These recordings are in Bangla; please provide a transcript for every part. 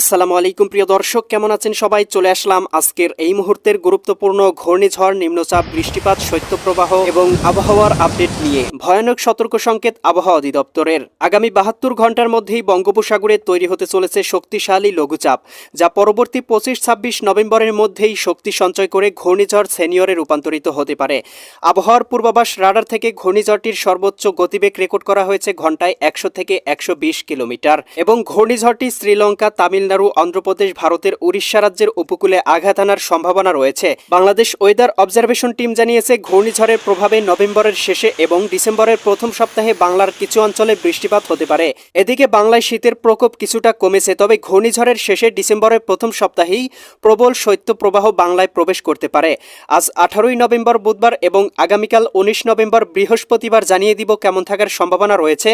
আসসালামু আলাইকুম, প্রিয় দর্শক। কেমন আছেন সবাই? চলে আসলাম আজকের এই মুহূর্তের গুরুত্বপূর্ণ ঘূর্ণিঝড়, নিম্নচাপ, বৃষ্টিপাত, শৈত্যপ্রবাহ এবং আবহাওয়ার আপডেট নিয়ে ভয়ানক সতর্ক সংকেত আবহাওয়া অধিদপ্তরের। আগামী বাহাত্তর ঘণ্টার মধ্যেই বঙ্গোপসাগরে তৈরি হতে চলেছে শক্তিশালী লঘুচাপ, যা পরবর্তী পঁচিশ, ছাব্বিশ নভেম্বরের মধ্যেই শক্তি সঞ্চয় করে ঘূর্ণিঝড় সেনিয়রে রূপান্তরিত হতে পারে। আবহাওয়ার পূর্বাভাস রাডার থেকে ঘূর্ণিঝড়টির সর্বোচ্চ গতিবেগ রেকর্ড করা হয়েছে ঘন্টায় একশো থেকে একশো বিশ কিলোমিটার এবং ঘূর্ণিঝড়টি শ্রীলঙ্কা তামিলনাড়ু, অন্ধ্রপ্রদেশ, ভারতের উড়িষ্যা রাজ্যের উপকূলে আঘাত আনার সম্ভাবনা রয়েছে। বাংলাদেশ ওয়েদার অবজারভেশন টিম জানিয়েছে, ঘূর্ণিঝড়ের প্রভাবে নভেম্বরের শেষে এবং ডিসেম্বরের প্রথম সপ্তাহে বাংলার কিছু অঞ্চলে বৃষ্টিপাত হতে পারে। এদিকে বাংলায় শীতের প্রকোপ কিছুটা কমেছে, তবে ঘূর্ণিঝড়ের শেষে ডিসেম্বরের প্রথম সপ্তাহেই প্রবল শৈত্যপ্রবাহ বাংলায় প্রবেশ করতে পারে। আজ আঠারোই নভেম্বর বুধবার এবং আগামীকাল উনিশ নভেম্বর বৃহস্পতিবার জানিয়ে দিব কেমন থাকার সম্ভাবনা রয়েছে।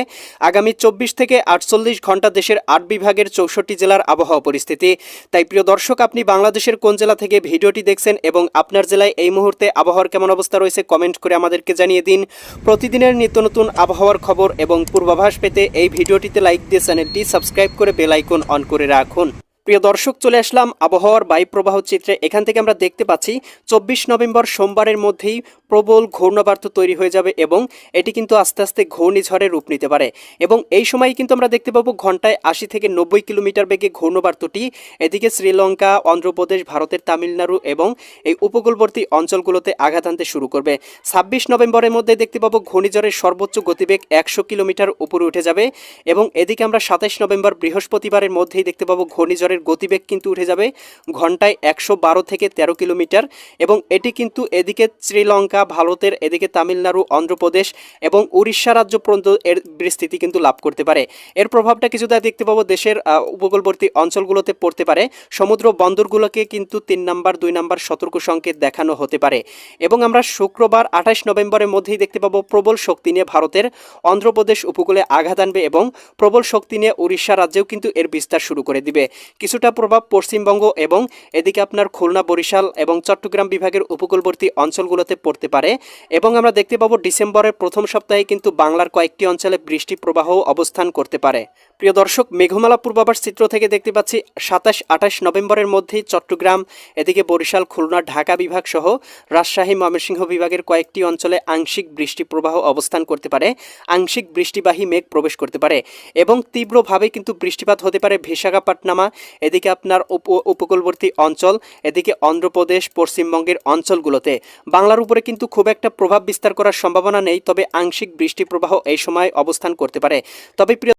আগামী চব্বিশ থেকে আটচল্লিশ ঘণ্টা দেশের আট বিভাগের চৌষট্টি জেলার আবহাওয়া পরিস্থিতি। তাই প্রিয় দর্শক, আপনি বাংলাদেশের কোন জেলা থেকে ভিডিওটি দেখছেন এবং আপনার জেলায় এই মুহূর্তে আবহাওয়ার কেমন অবস্থা রয়েছে কমেন্ট করে আমাদেরকে জানিয়ে দিন। প্রতিদিনের নিত্য নতুন আবহাওয়ার খবর এবং পূর্বাভাস পেতে এই ভিডিওটিতে লাইক দিয়ে চ্যানেলটি সাবস্ক্রাইব করে বেল আইকন অন করে রাখুন। প্রিয় দর্শক, চলে আসলাম আবহাওয়ার বায়ুপ্রবাহ চিত্রে। এখান থেকে আমরা দেখতে পাচ্ছি, চব্বিশ নভেম্বর সোমবারের মধ্যেই প্রবল ঘূর্ণবার্ত তৈরি হয়ে যাবে এবং এটি কিন্তু আস্তে আস্তে ঘূর্ণিঝড়ে রূপ নিতে পারে। এবং এই সময় কিন্তু আমরা দেখতে পাবো ঘন্টায় আশি থেকে নব্বই কিলোমিটার বেগে ঘূর্ণবার্তটি। এদিকে শ্রীলঙ্কা, অন্ধ্রপ্রদেশ, ভারতের তামিলনাড়ু এবং এই উপকূলবর্তী অঞ্চলগুলোতে আঘাত আনতে শুরু করবে। ছাব্বিশ নভেম্বরের মধ্যে দেখতে পাবো ঘূর্ণিঝড়ের সর্বোচ্চ গতিবেগ একশো কিলোমিটার উপরে উঠে যাবে এবং এদিকে আমরা সাতাইশ নভেম্বর বৃহস্পতিবারের মধ্যেই দেখতে পাবো ঘূর্ণিঝড়ের গতিবেগ কিন্তু উঠে যাবে ঘন্টায় একশো বারো থেকে তেরো কিলোমিটার এবং এটি কিন্তু এদিকে শ্রীলঙ্কা, ভারতের এদিকে তামিলনাড়ু, অন্ধ্রপ্রদেশ এবং উড়িষ্যা রাজ্য পর্যন্ত এর বিস্তৃতি কিন্তু লাভ করতে পারে। এর প্রভাবটা কিছুটা দেখতে পাবো দেশের উপকূলবর্তী অঞ্চলগুলোতে পড়তে পারে। সমুদ্র বন্দরগুলোকে কিন্তু তিন নাম্বার, দুই নাম্বার সতর্ক সংকেত দেখানো হতে পারে। এবং আমরা শুক্রবার আঠাশ নভেম্বরের মধ্যেই দেখতে পাবো প্রবল শক্তি নিয়ে ভারতের অন্ধ্রপ্রদেশ উপকূলে আঘাত আনবে এবং প্রবল শক্তি নিয়ে উড়িষ্যা রাজ্যেও কিন্তু এর বিস্তার শুরু করে দিবে। কিছুটা প্রভাব পশ্চিমবঙ্গ এবং এদিকে আপনার খুলনা, বরিশাল এবং চট্টগ্রাম বিভাগের উপকূলবর্তী অঞ্চলগুলোতে পড়তে পারে এবং আমরা দেখতে পাবো ডিসেম্বরের প্রথম সপ্তাহে কিন্তু বাংলার কয়েকটি অঞ্চলে বৃষ্টি প্রবাহ অবস্থান করতে পারে। প্রিয় দর্শক, মেঘমালা পূর্বাভাস চিত্র থেকে দেখতে পাচ্ছি সাতাশ, আঠাশ নভেম্বরের মধ্যেই চট্টগ্রাম, এদিকে বরিশাল, খুলনা, ঢাকা বিভাগ সহ রাজশাহী, ময়মনসিংহ বিভাগের কয়েকটি অঞ্চলে আংশিক বৃষ্টি প্রবাহ অবস্থান করতে পারে, আংশিক বৃষ্টিবাহী মেঘ প্রবেশ করতে পারে এবং তীব্রভাবে কিন্তু বৃষ্টিপাত হতে পারে বিশাখাপাটনামা এদিকে আপনার উপ- উপকূলবর্তী অঞ্চল, এদিকে অন্ধ্রপ্রদেশ, পশ্চিমবঙ্গের অঞ্চলগুলোতে। বাংলার উপরে কিন্তু খুব একটা প্রভাব বিস্তার করার সম্ভাবনা নেই, তবে আংশিক বৃষ্টি প্রবাহ এই সময় অবস্থান করতে পারে। তবে প্রিয়